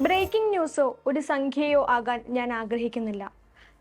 Breaking ന്യൂസോ ഒരു സംഖ്യയോ ആകാൻ ഞാൻ ആഗ്രഹിക്കുന്നില്ല.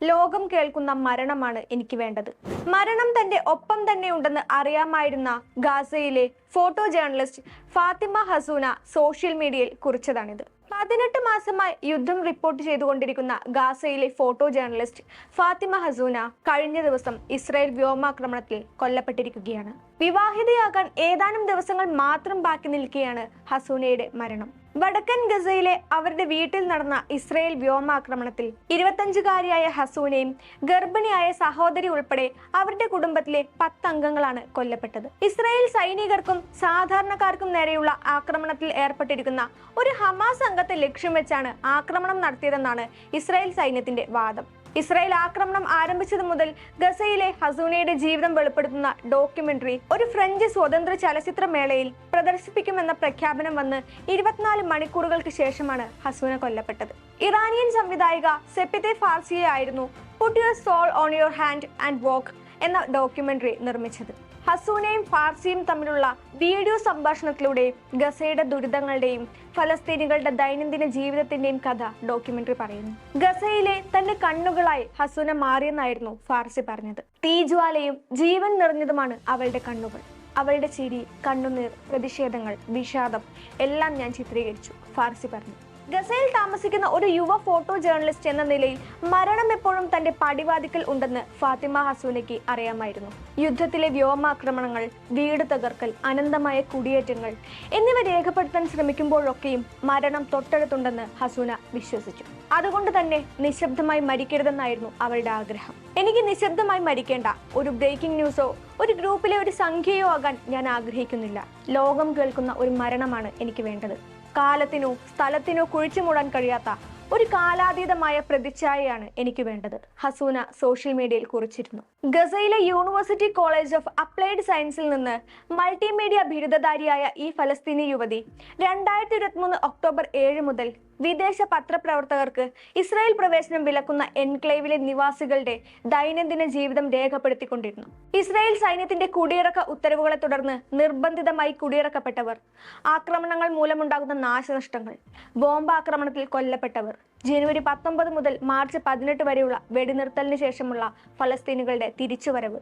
ലോകം കേൾക്കുന്ന മരണമാണ് എനിക്ക് വേണ്ടത്. മരണം തന്റെ ഒപ്പം തന്നെ ഉണ്ടെന്ന് അറിയാമായിരുന്ന ഗാസയിലെ photo journalist Fatima Hassouna social മീഡിയയിൽ കുറിച്ചതാണിത്. പതിനെട്ട് മാസമായി യുദ്ധം റിപ്പോർട്ട് ചെയ്തുകൊണ്ടിരിക്കുന്ന ഗാസയിലെ ഫോട്ടോ ജേർണലിസ്റ്റ് ഫാത്തിമ ഹസൂന കഴിഞ്ഞ ദിവസം ഇസ്രായേൽ വ്യോമാക്രമണത്തിൽ കൊല്ലപ്പെട്ടിരിക്കുകയാണ്. വിവാഹിതയാകാൻ ഏതാനും ദിവസങ്ങൾ മാത്രം ബാക്കി നിൽക്കുകയാണ് ഹസൂനയുടെ മരണം. വടക്കൻ ഗസയിലെ അവരുടെ വീട്ടിൽ നടന്ന ഇസ്രയേൽ വ്യോമാക്രമണത്തിൽ ഇരുപത്തഞ്ചുകാരിയായ ഹസൂനയും ഗർഭിണിയായ സഹോദരി ഉൾപ്പെടെ അവരുടെ കുടുംബത്തിലെ പത്ത് അംഗങ്ങളാണ് കൊല്ലപ്പെട്ടത്. ഇസ്രയേൽ സൈനികർക്കും സാധാരണക്കാർക്കും നേരെയുള്ള ആക്രമണത്തിൽ ഏർപ്പെട്ടിരിക്കുന്ന ഒരു ഹമാസ് അംഗത്തെ ലക്ഷ്യം വെച്ചാണ് ആക്രമണം നടത്തിയതെന്നാണ് ഇസ്രയേൽ സൈന്യത്തിന്റെ വാദം. ഇസ്രായേൽ ആക്രമണം ആരംഭിച്ചത് മുതൽ ഗസയിലെ ഹസൂനയുടെ ജീവിതം വെളിപ്പെടുത്തുന്ന ഡോക്യുമെന്ററി ഒരു ഫ്രഞ്ച് സ്വതന്ത്ര ചലച്ചിത്രമേളയിൽ പ്രദർശിപ്പിക്കുമെന്ന പ്രഖ്യാപനം വന്ന് ഇരുപത്തിനാല് മണിക്കൂറുകൾക്ക് ശേഷമാണ് ഹസൂന കൊല്ലപ്പെട്ടത്. ഇറാനിയൻ സംവിധായിക സെപ്പിതെ ഫാർസിയെ ആയിരുന്നു put your soul on your hand and walk എന്ന ഡോക്യുമെന്ററി നിർമ്മിച്ചത്. ഹസൂനയും ഫാർസിയും തമ്മിലുള്ള വീഡിയോ സംഭാഷണത്തിലൂടെ ഗസയുടെ ദുരിതങ്ങളുടെയും ഫലസ്തീനികളുടെ ദൈനംദിന ജീവിതത്തിന്റെയും കഥ ഡോക്യുമെന്ററി പറയുന്നു. ഗസയിലെ തന്റെ കണ്ണുകളായി ഹസൂന മാറിയെന്നായിരുന്നു ഫാർസി പറഞ്ഞത്. തീജ്വാലയും ജീവൻ നിറഞ്ഞതുമാണ് അവളുടെ കണ്ണുകൾ. അവളുടെ ചിരി കണ്ണുനീർ പ്രതിഷേധങ്ങൾ വിഷാദം എല്ലാം ഞാൻ ചിത്രീകരിച്ചു ഫാർസി പറഞ്ഞു. ഗസയിൽ താമസിക്കുന്ന ഒരു യുവ ഫോട്ടോ ജേർണലിസ്റ്റ് എന്ന നിലയിൽ മരണം എപ്പോഴും തന്റെ പടിവാതിക്കൽ ഉണ്ടെന്ന് ഫാത്തിമ ഹസൂനയ്ക്ക് അറിയാമായിരുന്നു. യുദ്ധത്തിലെ വ്യോമാക്രമണങ്ങൾ വീട് തകർക്കൽ അനന്തമായ കുടിയേറ്റങ്ങൾ എന്നിവ രേഖപ്പെടുത്താൻ ശ്രമിക്കുമ്പോഴൊക്കെയും മരണം തൊട്ടടുത്തുണ്ടെന്ന് ഹസൂന വിശ്വസിച്ചു. അതുകൊണ്ട് തന്നെ നിശബ്ദമായി മരിക്കരുതെന്നായിരുന്നു അവരുടെ ആഗ്രഹം. എനിക്ക് നിശബ്ദമായി മരിക്കേണ്ട ഒരു ബ്രേക്കിംഗ് ന്യൂസോ ഒരു ഗ്രൂപ്പിലെ ഒരു സംഖ്യയോ ആകാൻ ഞാൻ ആഗ്രഹിക്കുന്നില്ല. ലോകം കേൾക്കുന്ന ഒരു മരണമാണ് എനിക്ക് വേണ്ടത്. കാലത്തിനോ സ്ഥലത്തിനോ കുഴിച്ചു മൂടാൻ കഴിയാത്ത ഒരു കാലാതീതമായ പ്രതിച്ഛായയാണ് എനിക്ക് വേണ്ടത്. ഹസൂന സോഷ്യൽ മീഡിയയിൽ കുറിച്ചിരുന്നു. ഗസയിലെ യൂണിവേഴ്സിറ്റി കോളേജ് ഓഫ് അപ്ലൈഡ് സയൻസിൽ നിന്ന് മൾട്ടിമീഡിയ ബിരുദധാരിയായ ഈ ഫലസ്തീനി യുവതി രണ്ടായിരത്തി ഇരുപത്തിമൂന്ന് ഒക്ടോബർ ഏഴ് മുതൽ വിദേശ പത്രപ്രവർത്തകർക്ക് ഇസ്രായേൽ പ്രവേശനം വിലക്കുന്ന എൻക്ലേവിലെ നിവാസികളുടെ ദൈനംദിന ജീവിതം രേഖപ്പെടുത്തിക്കൊണ്ടിരുന്നു. ഇസ്രായേൽ സൈന്യത്തിന്റെ കുടിയിറക്ക ഉത്തരവുകളെ തുടർന്ന് നിർബന്ധിതമായി കുടിയിറക്കപ്പെട്ടവർ ആക്രമണങ്ങൾ മൂലമുണ്ടാകുന്ന നാശനഷ്ടങ്ങൾ ബോംബാക്രമണത്തിൽ കൊല്ലപ്പെട്ടവർ ജനുവരി പത്തൊമ്പത് മുതൽ മാർച്ച് പതിനെട്ട് വരെയുള്ള വെടിനിർത്തലിന് ശേഷമുള്ള ഫലസ്തീനുകളുടെ തിരിച്ചുവരവ്.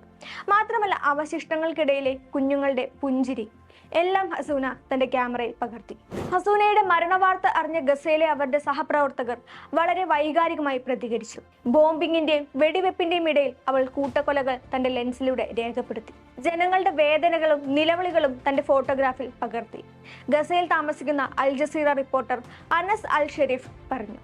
മാത്രമല്ല അവശിഷ്ടങ്ങൾക്കിടയിലെ കുഞ്ഞുങ്ങളുടെ പുഞ്ചിരി എല്ലാം ഹസൂന തന്റെ ക്യാമറയിൽ പകർത്തി. ഹസൂനയുടെ മരണവാർത്ത അറിഞ്ഞ ഗസയിലെ അവരുടെ സഹപ്രവർത്തകർ വളരെ വൈകാരികമായി പ്രതികരിച്ചു. ബോംബിങ്ങിന്റെയും വെടിവെപ്പിന്റെയും ഇടയിൽ അവൾ കൂട്ടക്കൊലകൾ തന്റെ ലെൻസിലൂടെ രേഖപ്പെടുത്തി. ജനങ്ങളുടെ വേദനകളും നിലവിളികളും തന്റെ ഫോട്ടോഗ്രാഫിൽ പകർത്തി. ഗസയിൽ താമസിക്കുന്ന Al Jazeera reporter Anas Al Sharif പറഞ്ഞു.